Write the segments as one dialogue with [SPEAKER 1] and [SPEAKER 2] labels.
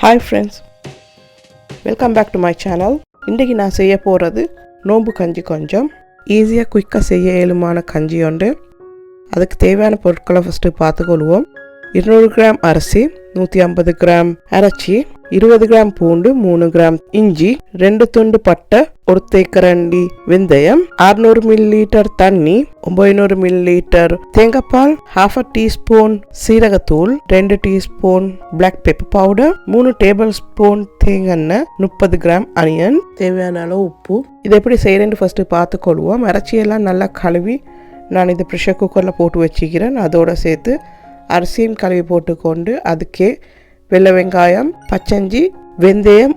[SPEAKER 1] Hi friends welcome back to my channel இன்றைக்கி நான் செய்ய போகிறது நோம்பு கஞ்சி கொஞ்சம். ஈஸியாக குயிக்காக செய்ய இயலுமான கஞ்சி உண்டு அதுக்கு தேவையான பொருட்களை ஃபஸ்ட்டு பார்த்துக்கொள்வோம். இருநூறு கிராம் அரிசி நூற்றி ஐம்பது கிராம் அரைச்சி இருபது கிராம் பூண்டு மூணு கிராம் இஞ்சி ரெண்டு துண்டு பட்டை ஒரு தேக்கரண்டி வெந்தயம் அறுநூறு மில்லி லிட்டர் தண்ணி ஒன்பது மில்லி லிட்டர் தேங்காய்பால் ஹாஃப் அ டீஸ்பூன் சீரகத்தூள் ரெண்டு டீஸ்பூன் பிளாக் பெப்பர் பவுடர் மூணு டேபிள் ஸ்பூன் தேங்காய் முப்பது கிராம் அனியன் தேவையான அளவு உப்பு. இதை எப்படி செய்யறேன்னு ஃபர்ஸ்ட் பார்த்துக்கொள்வோம் இறைச்சியெல்லாம் நல்லா கழுவி நான் இதை ப்ரெஷர் குக்கரில் போட்டு வச்சுக்கிறேன். அதோட சேர்த்து அரிசியும் கழுவி போட்டுக்கொண்டு அதுக்கே வெள்ளை வெங்காயம் பச்சஞ்சி வெந்தயம்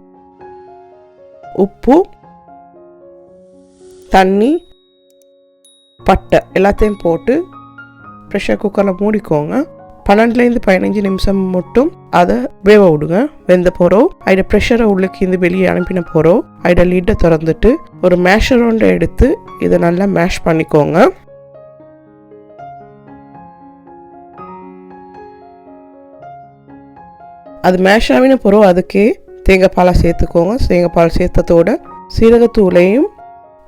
[SPEAKER 1] உப்பு தண்ணி பட்டை எல்லாத்தையும் போட்டு ப்ரெஷர் குக்கரில் மூடிக்கோங்க. பன்னெண்டுலேருந்து பதினஞ்சு நிமிஷம் மட்டும் அதை வேக விடுங்க. வெந்த போகிறோம் அதில் ப்ரெஷரை உள்ளுக்கு இருந்து வெளியே அனுப்பின போகிறோம் அதில் லிட்டை திறந்துட்டு ஒரு மேஷரோண்டை எடுத்து இதை நல்லா மேஷ் பண்ணிக்கோங்க. அது மேஷ் ஆகின பிறகு அதுக்கே தேங்காய் பாலை சேர்த்துக்கோங்க. தேங்காய் பால் சேர்த்ததோட சீரகத்தூளையும்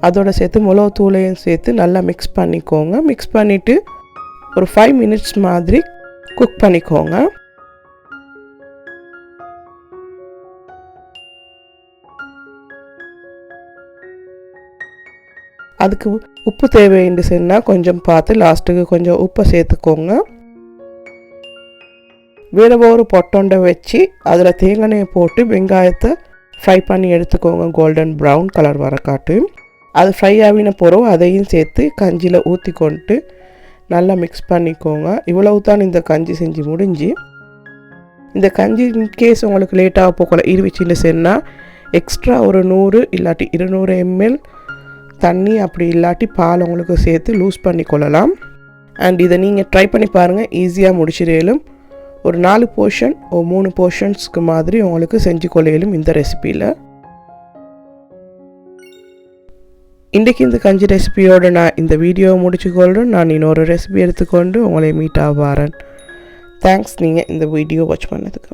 [SPEAKER 1] அதோட சேர்த்து மிளகுத்தூளையும் சேர்த்து நல்லா மிக்ஸ் பண்ணிக்கோங்க. மிக்ஸ் பண்ணிவிட்டு ஒரு ஃபைவ் மினிட்ஸ் மாதிரி குக் பண்ணிக்கோங்க. அதுக்கு உப்பு தேவைன்னு சொன்னால் கொஞ்சம் பார்த்து லாஸ்ட்டுக்கு கொஞ்சம் உப்பை சேர்த்துக்கோங்க. வேறு ஒரு பொட்டொண்டை வச்சு அதில் தேங்காயை போட்டு வெங்காயத்தை ஃப்ரை பண்ணி எடுத்துக்கோங்க. கோல்டன் ப்ரௌன் கலர் வர காட்டு அது ஃப்ரை ஆகின போகிறோம் அதையும் சேர்த்து கஞ்சியில் ஊற்றி கொண்டு நல்லா மிக்ஸ் பண்ணிக்கோங்க. இவ்வளவு தான் இந்த கஞ்சி செஞ்சு முடிஞ்சு. இந்த கஞ்சி இன்கேஸ் உங்களுக்கு லேட்டாக போகல இருவிச்சின்னு சொன்னால் எக்ஸ்ட்ரா ஒரு நூறு இல்லாட்டி இருநூறு எம்எல் தண்ணி அப்படி இல்லாட்டி பால் உங்களுக்கு சேர்த்து லூஸ் பண்ணி கொள்ளலாம் அண்ட் இதை நீங்கள் ட்ரை பண்ணி பாருங்கள் ஈஸியாக முடிச்சிடலும். ஒரு நாலு போர்ஷன் ஒரு மூணு போர்ஷன்ஸ்க்கு மாதிரி உங்களுக்கு செஞ்சு கொள்ளையிலும் இந்த ரெசிப்பியில் இன்றைக்கு இந்த கஞ்சி ரெசிபியோடு நான் இந்த வீடியோவை முடிச்சுக்கொள்கிறேன் நான் இன்னொரு ரெசிபி எடுத்துக்கொண்டு உங்களை மீட் ஆவாரன். தேங்க்ஸ் நீங்கள் இந்த வீடியோ வாட்ச் பண்ணதுக்கு.